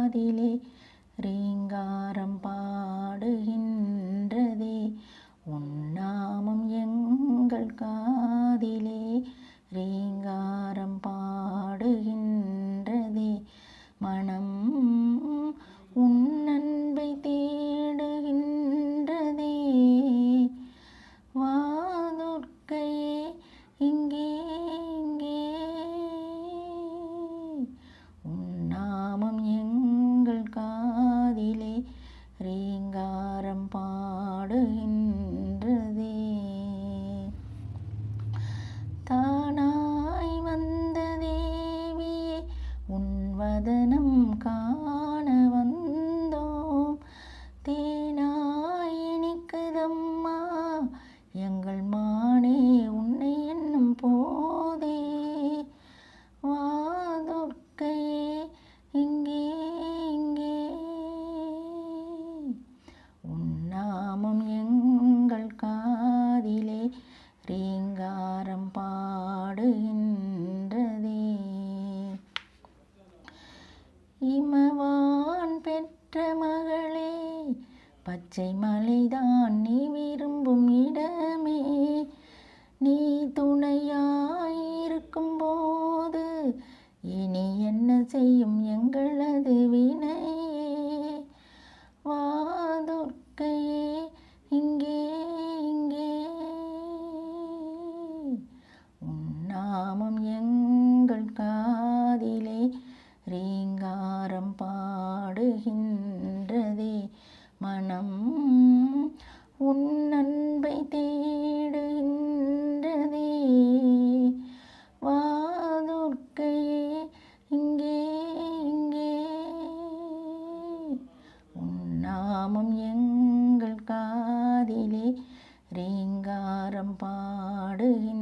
காதிலே ரீங்காரம் பாடுகின்றதே. உன்னாமம் எங்கள் காதிலே ரீங்காரம் பாடுகின்றதே. மனம் பாரம் பாடுகின்றதே. இமவான் பெற்ற மகளே பச்சை மலைதான் நீ விரும்பும் இடமே. நீ துணையாயிருக்கும் போது இனி என்ன செய்யும் எங்களது வினை? பாடுகின்றதே மனம் உன் அன்பை தேடுகின்றதே. வாதுர்க்கையே இங்கே இங்கே. உன்னாமம் எங்கள் காதிலே ரீங்காரம் பாடுகின்ற